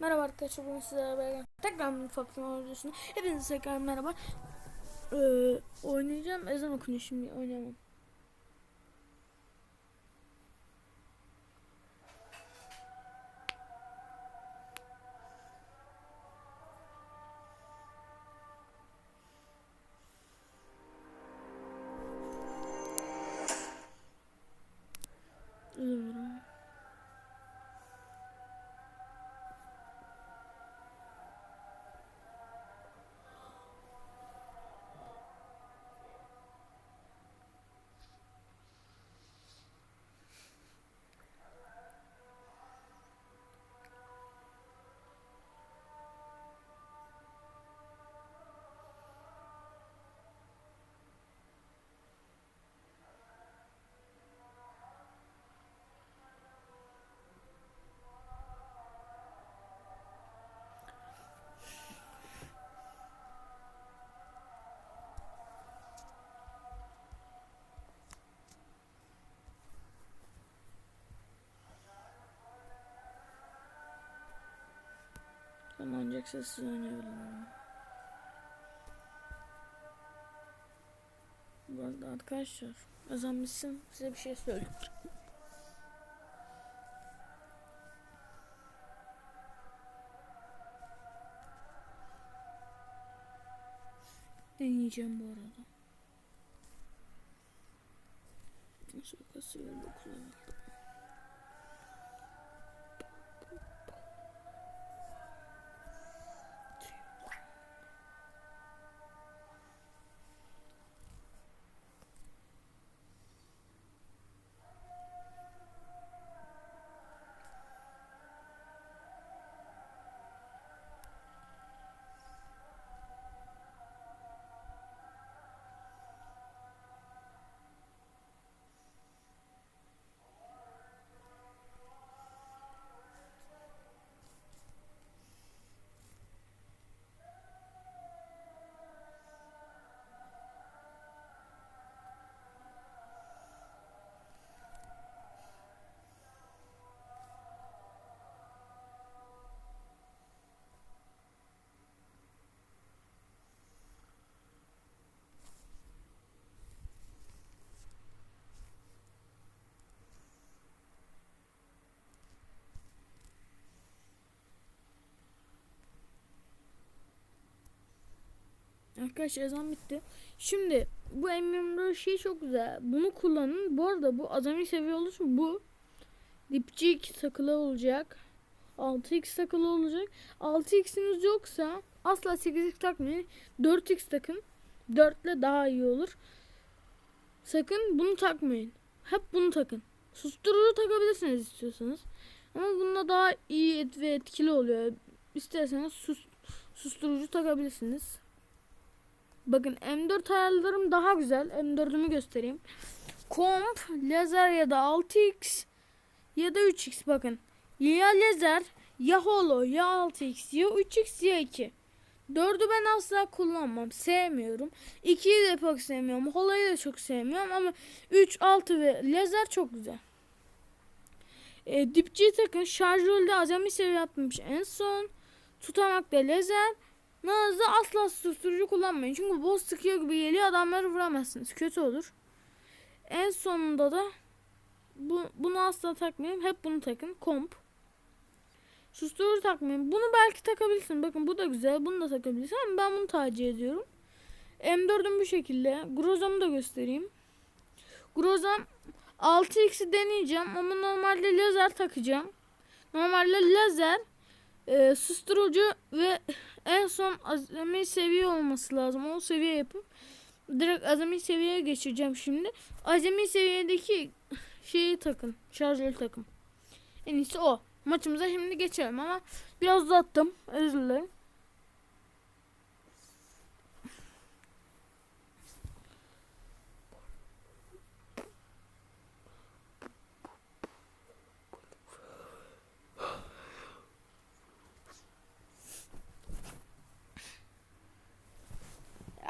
Merhaba arkadaşlar bugün sizlerle beraber tekrar bir farklı videosunda hepinize tekrar merhaba. Ee, oynayacağım. Ezan okunuyor şimdi oynayamam Ancak sessiz oynayabilirim. Bu arada arkadaşlar ezan bitsin size bir şey söyleyeyim. Deneyeceğim bu arada. Nasıl kasıyor dokunuyor. Arkadaşlar ezan bitti. Şimdi bu M24 şey çok güzel. Bunu kullanın. Bu arada bu azami seviye için bu dipçik takılı olacak. 6x takılı olacak. 6x'iniz yoksa asla 8x takmayın. 4x takın. 4 ile daha iyi olur. Sakın bunu takmayın. Hep bunu takın. Susturucu takabilirsiniz istiyorsanız. Ama bununla daha iyi et ve etkili oluyor. İsterseniz sus, susturucu takabilirsiniz. Bakın M4 ayarlarım daha güzel. M4'ümü göstereyim. Komp, lazer ya da 6x ya da 3x bakın. Ya lazer, ya holo, ya 6x, ya 3x, ya 2. 4'ü ben asla kullanmam. Sevmiyorum. 2'yi de pek sevmiyorum. Holo'yu da çok sevmiyorum ama 3, 6 ve lazer çok güzel. E, dipçiyi takın. Şarjörde azami seviye yapmış en son. Tutamakta lazer. Nazlı asla susturucu kullanmayın. Çünkü boss sıkıyor gibi geliyor adamları vuramazsınız. Kötü olur. En sonunda da bu, bunu asla takmayın. Hep bunu takın. Komp. Susturucu takmayın. Bunu belki takabilirsin. Bakın bu da güzel. Bunu da takabilirsin ama ben bunu tercih ediyorum. M4'üm bu şekilde. Groza'mı da göstereyim. Groza'm 6x'i deneyeceğim ama normalde lazer takacağım. Normalde lazer e, susturucu ve en son azami seviye olması lazım. O seviye yapıp direkt azami seviyeye geçeceğim şimdi. Azami seviyedeki şeyi takın. Şarjörü takım. En iyisi o. Maçımıza şimdi geçelim ama biraz uzattım. Özür dilerim.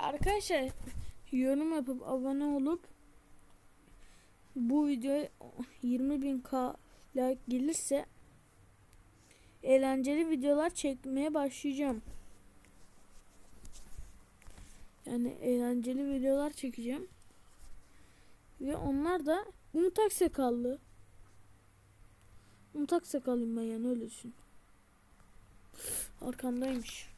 Arkadaşlar yorum yapıp abone olup bu videoya 20.000k like gelirse eğlenceli videolar çekmeye başlayacağım. Yani eğlenceli videolar çekeceğim. Ve onlar da Umut Aksakallı. Umut Aksakallı'yım ben yani öyle düşün. Arkamdaymış.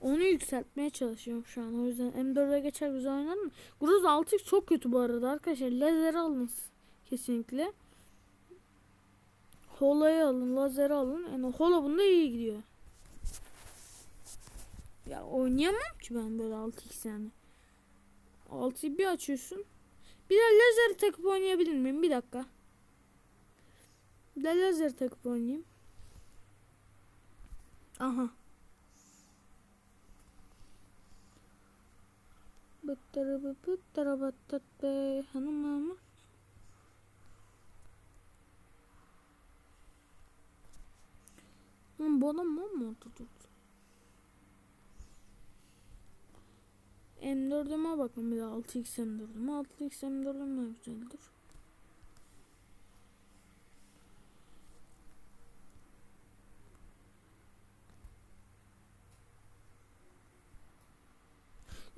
Onu yükseltmeye çalışıyorum şu an. O yüzden M4'e geçer güzel oynarım. Gruz 6 çok kötü bu arada arkadaşlar. Lazer alın kesinlikle. Hola'yı alın, lazeri alın. Yani Hola bunda iyi gidiyor. Ya oynayamam ki ben böyle 6x yani. 6'yı bir açıyorsun. Bir de lazer takıp oynayabilir miyim? Bir dakika. Bir de lazer takıp oynayayım. Aha. Hanımım. Adam mı mı oldu? M4'üme bakın bir de 6x M4'üme. 6x M4'üm ne güzeldir.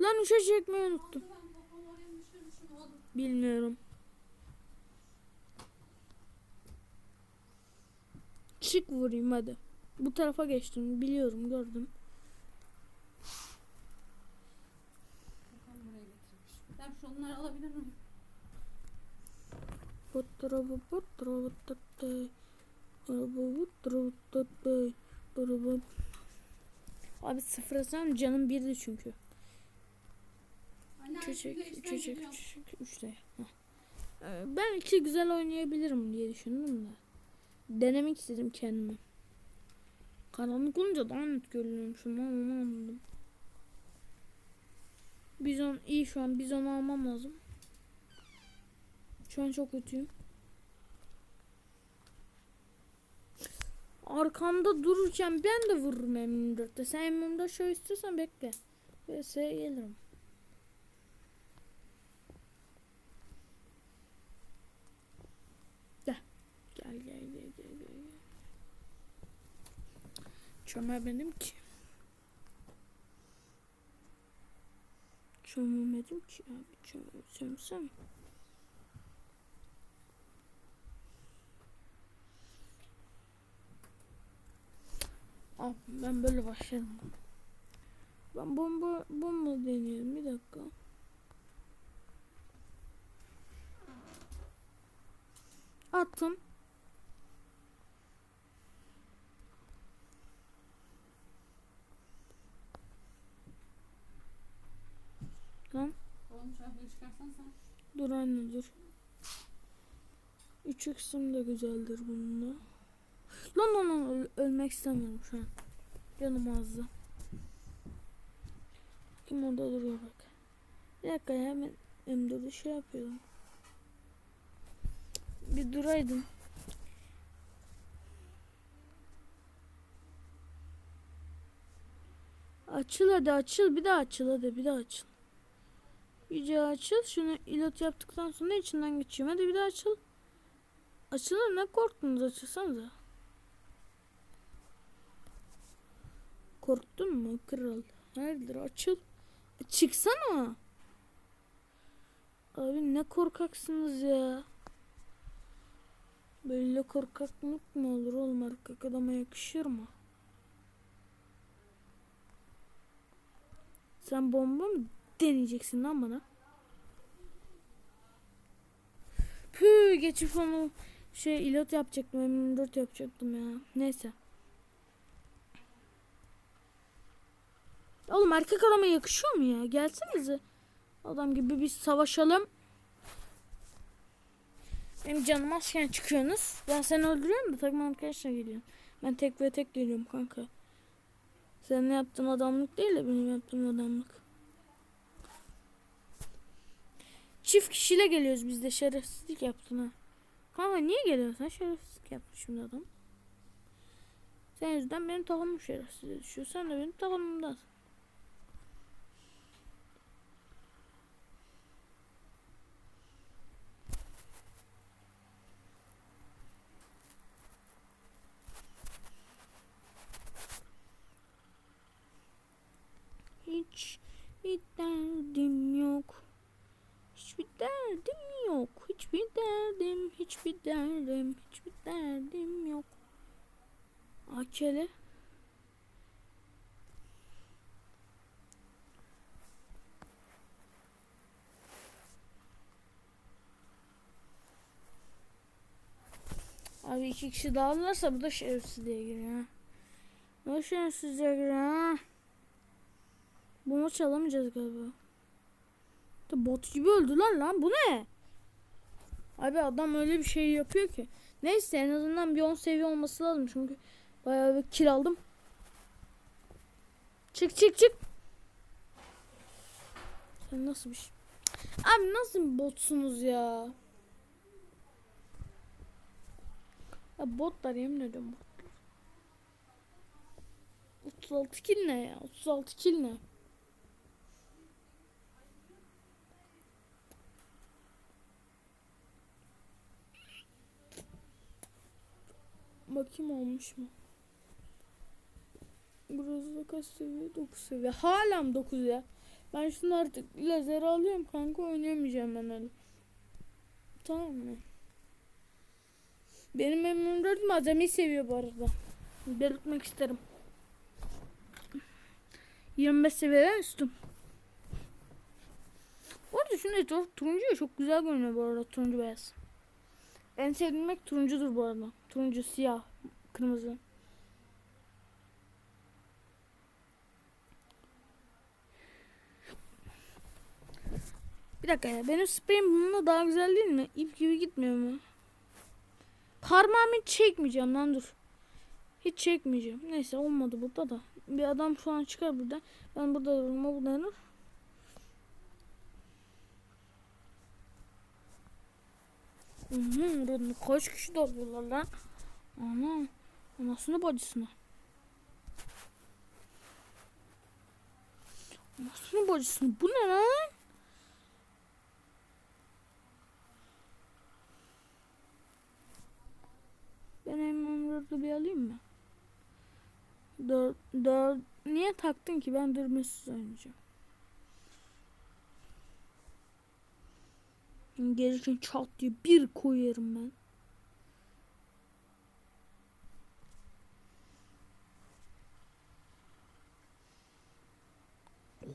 Lan uçağı çekmeyi unuttum. Bilmiyorum. Çık vurayım hadi. Bu tarafa geçtim. Biliyorum gördüm. Ben şunları alabilir miyim? Abi sıfırlasam canım birdi çünkü. Küçük, küçük, küçük, üçte. Ee, Ben iki güzel oynayabilirim diye düşündüm de. Denemek istedim kendimi. Karanlık olunca daha net görünüyorum şundan onu anladım. Bizon iyi şu an bizonu almam lazım. Şu an çok kötüyüm. Arkamda dururken ben de vururum M24'te. Sen M24 şöyle istiyorsan bekle. VS'ye gelirim. Gel gel gel gel gel. gel. Çömemedim ki. Çömemedim ki abi. Çöm çömsem. Al ben böyle başlarım. Ben bomba bomba deneyelim bir dakika. Attım. Lan Dur anne dur. 3 x'im de güzeldir bununla. Lan lan lan öl- ölmek istemiyorum şu an. Canım azdı. Kim orada duruyor bak. Bir dakika ya hemen M4'ü şey yapıyorum. Bir duraydım. Açıl hadi açıl bir daha açıl hadi bir daha açıl. İyice açıl şunu ilot yaptıktan sonra içinden geçeyim hadi bir daha açıl. Açılır ne korktunuz açılsanıza. Korktun mu kral? Hayırdır açıl. E, Çıksana. Abi ne korkaksınız ya. Böyle korkaklık mı olur oğlum erkek adama yakışır mı? Sen bomba mı deneyeceksin lan bana? Püh geçip onu şey ilot yapacaktım M24 yapacaktım ya. Neyse. Oğlum erkek adama yakışıyor mu ya? Gelsenize. Adam gibi biz savaşalım. Benim canım azken çıkıyorsunuz. Ben seni öldürüyorum da takım arkadaşla geliyorum. Ben tek ve tek geliyorum kanka. Senin yaptığın adamlık değil de benim yaptığım adamlık. Çift kişiyle geliyoruz biz de şerefsizlik yaptın ha. Kanka niye geliyorsun? Şerefsizlik yaptın şimdi adam. Sen yüzünden benim takımım şerefsiz düşüyor. Sen de benim takımımdasın. Hiçbir derdim, hiçbir derdim yok. Akele. Abi iki kişi dağılırsa bu da şerefsizliğe giriyor. Ne şerefsizliğe giriyor ha. Bu maçı alamayacağız galiba. Bot gibi öldüler lan. Bu ne? Abi adam öyle bir şey yapıyor ki. Neyse en azından bir 10 seviye olması lazım çünkü bayağı bir kill aldım. Çık çık çık. Sen nasıl bir şey? Abi nasıl botsunuz ya? Ya botlar yemin ediyorum botlar. 36 kill ne ya? 36 kill ne? Bakayım olmuş mu? Burası da kaç seviye? 9 seviye. Hala 9 ya. Ben şunu artık lazer alıyorum kanka oynayamayacağım ben öyle. Tamam mı? Benim M24 malzemeyi seviyor bu arada. Belirtmek isterim. 25 seviyeden üstüm. Bu arada şunu etraf turuncu çok güzel görünüyor bu arada turuncu beyaz. En sevdiğim renk turuncudur bu arada. Turuncu, siyah, kırmızı. Bir dakika ya. Benim spreyim bununla daha güzel değil mi? İp gibi gitmiyor mu? Parmağımı hiç çekmeyeceğim lan dur. Hiç çekmeyeceğim. Neyse olmadı burada da. Bir adam şu an çıkar burada. Ben burada dururum. O burada durur. Hı hı, burada kaç kişi dalıyorlar lan? Ana, anasını bacısını. Anasını bacısını. Bu ne lan? Ben M14'ü bir alayım mı? Dört, dört, niye taktın ki? Ben dürmesiz oynayacağım. Gelirken çat diye bir koyarım ben.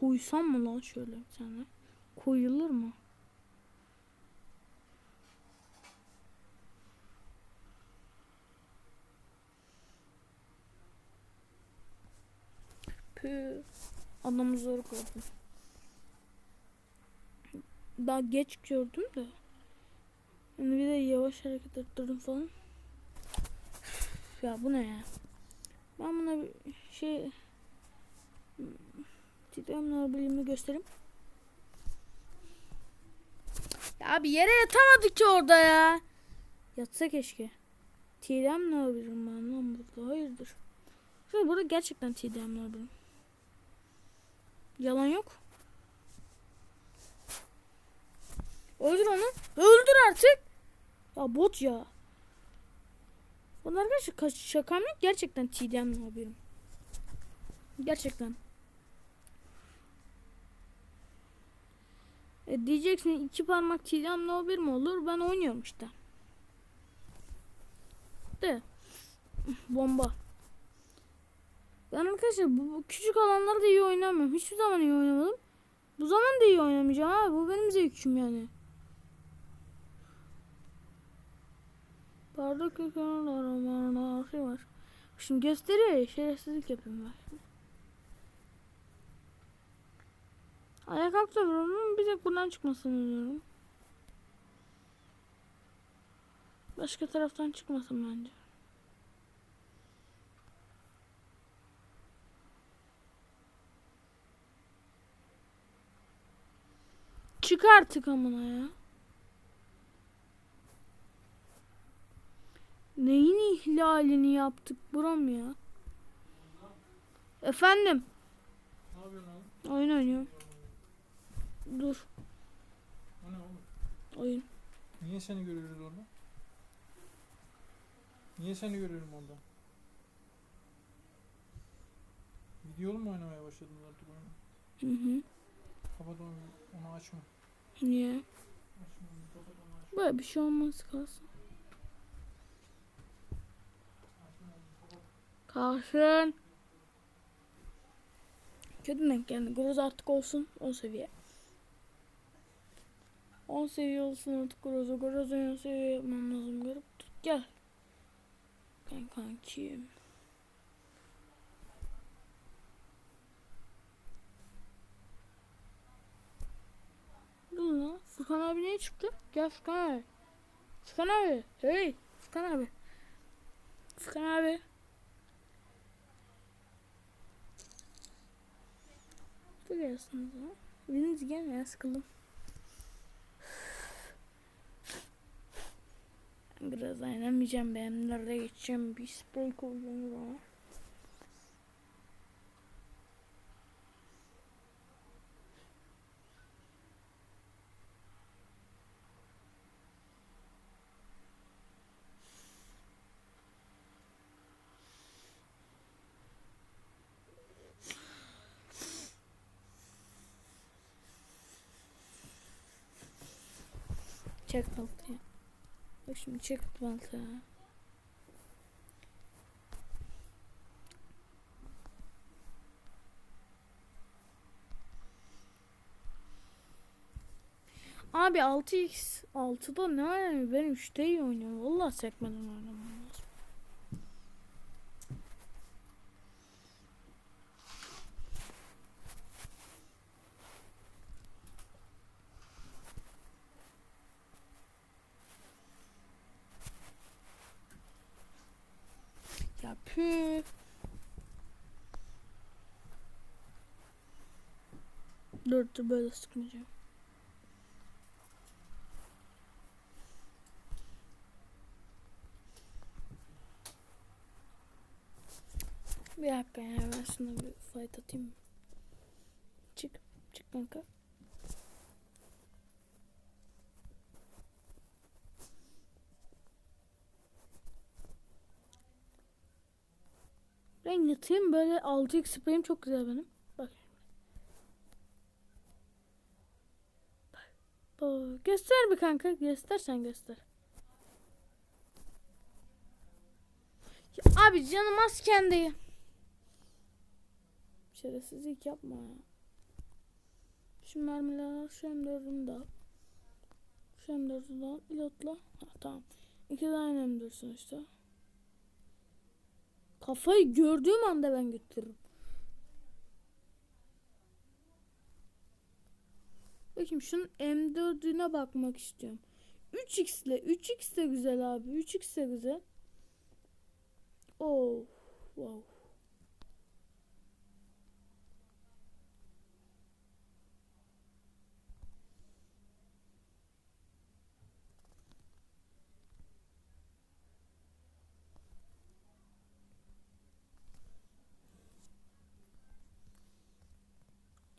Koysam mı lan şöyle bir tane? Koyulur mu? Pü. Adamı zor gördüm. Daha geç gördüm de. Yani bir de yavaş hareket ettirdim falan. Ya bu ne ya? Ben buna bir şey titremler bilimini göstereyim. Ya abi yere yatamadık ki orada ya. Yatsa keşke. TDM ne yapıyorum ben lan burada? Hayırdır? Şöyle burada gerçekten TDM ne yapıyorum? Yalan yok. Öldür onu. Öldür artık. Ya bot ya. Bunlar gerçekten şakam yok. Gerçekten TDM ne yapıyorum? Gerçekten. E diyeceksin iki parmak TDM no bir mi olur? Ben oynuyorum işte. De. Bomba. Ben arkadaşlar bu, bu küçük alanlarda iyi oynamıyorum. Hiçbir zaman iyi oynamadım. Bu zaman da iyi oynamayacağım abi. Bu benim zevkim yani. Bardak yıkanlar aman şey var. Şimdi gösteriyor ya şerefsizlik yapayım ben. Ayağa kalk da vururum. Bir tek buradan çıkmasını diyorum. Başka taraftan çıkmasın bence. Çık artık amına ya. Neyin ihlalini yaptık buram ya? Efendim. Ne? Oyun oynuyorum. Dur. O ne oğlum? Oyun. Niye seni görüyoruz orada? Niye seni görüyorum orada? Videolu mu oynamaya başladın artık oyunu? Hı hı. Kapat onu, onu açma. Niye? Açma kapat onu açma. Böyle bir şey olmaz kalsın. Kalsın. Kötü denk geldi. Groz artık olsun 10 seviye. 10 seviye olsun artık Groz'u. Groz'u 10 seviye yapmam lazım. Görüp tut gel. Ben kankim. Dur lan. Furkan abi niye çıktı? Gel Furkan abi. Furkan abi. Hey. Furkan abi. Furkan abi. Gelsiniz ya. Biriniz gelme ya sıkıldım. Biraz dayanamayacağım ben nerede geçeceğim bir sprey koyacağım ya. Çek baltayı. Bak şimdi çek baltayı. Abi 6x 6'da ne var? Ben 3'te iyi oynuyorum. Vallahi sekmeden oynamam lazım. Ya pü. Dur böyle sıkmayacağım. Bir dakika ya ben şuna bir fight atayım. Çık. Çık kanka. Ben yatayım böyle 6x spreyim çok güzel benim. Göster bir kanka. Göster sen göster. Ya abi canım az kendi. Şerefsizlik yapma ya. Şu mermileri al. Şu M4'ünü de al. Şu M4'ünü de al. İlotla. Ha, tamam. İki aynı M4 sonuçta. Kafayı gördüğüm anda ben götürürüm. Bakayım şunun M4'üne bakmak istiyorum. 3x ile 3x de güzel abi. 3x de güzel. Oh. Wow.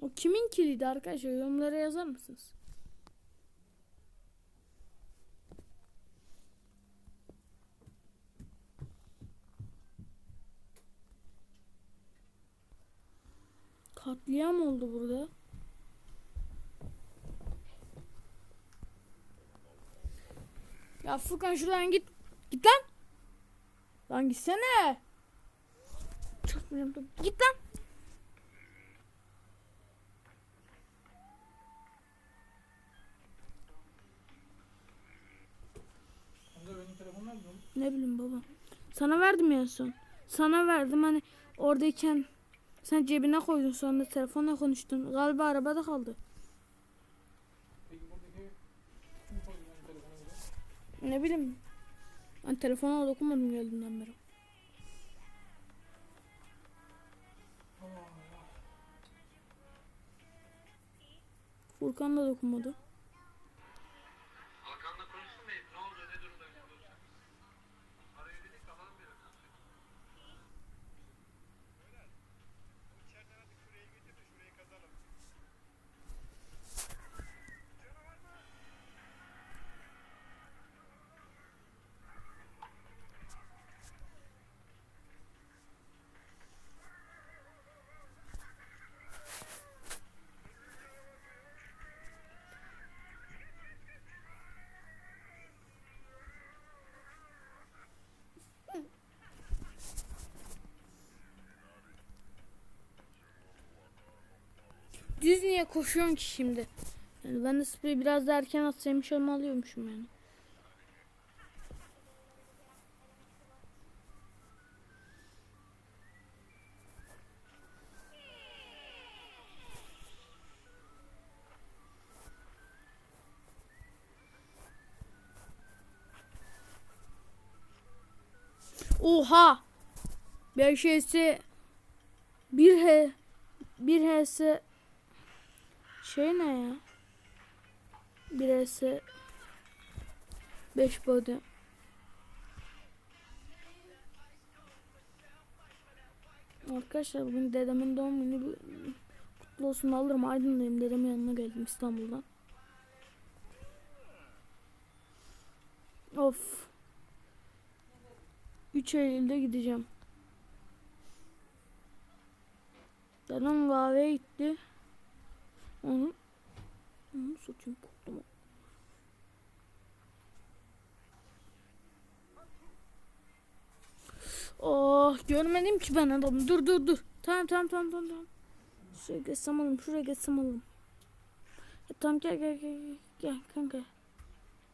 O kimin kilidi arkadaşlar? Yorumlara yazar mısınız? Katliam oldu burada. Ya Furkan şuradan git. Git lan. Lan gitsene. Bilmiyorum. Git lan. Hamza benim telefon nerede oğlum? Ne bileyim baba. Sana verdim ya son. Sana verdim hani oradayken sen cebine koydun sonra telefonla konuştun. Galiba arabada kaldı. Ne bileyim. Ben telefona dokunmadım geldiğinden beri. Furkan da dokunmadı. Niye koşuyorsun ki şimdi? Yani ben de spreyi biraz da erken atsaymış alıyormuşum yani. Oha! 5 H'si 1 H 1 H'si şey ne ya? 1 H'si 5 body. Arkadaşlar bugün dedemin doğum günü kutlu olsun alırım Aydın'dayım dedemin yanına geldim İstanbul'dan. Of. 3 Eylül'de gideceğim. Dedem kahveye gitti. Onu onu saçım koktu mu? Oh görmedim ki ben adamı. Dur dur dur. Tamam tamam tamam tamam. tamam. Şuraya geçsem alırım. Şuraya geçsem alırım. Ya, tamam gel gel gel. Gel kanka.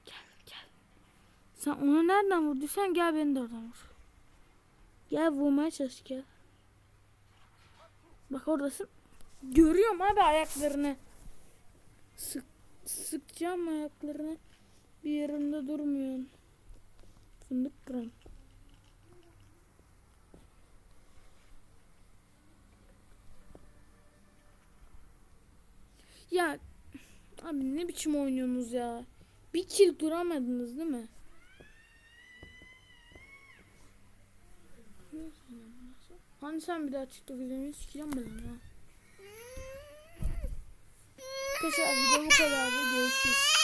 Gel gel. Sen onu nereden vurduysan gel beni de oradan vur. Gel vurmaya çalış gel. Bak oradasın. Görüyorum abi ayaklarını. Sık, sıkacağım ayaklarını. Bir yerinde durmuyorsun. Fındık kıran. Ya abi ne biçim oynuyorsunuz ya? Bir kill duramadınız değil mi? Hani sen bir daha TikTok videonu sikeceğim ben ya. Arkadaşlar video bu kadardı. Görüşürüz.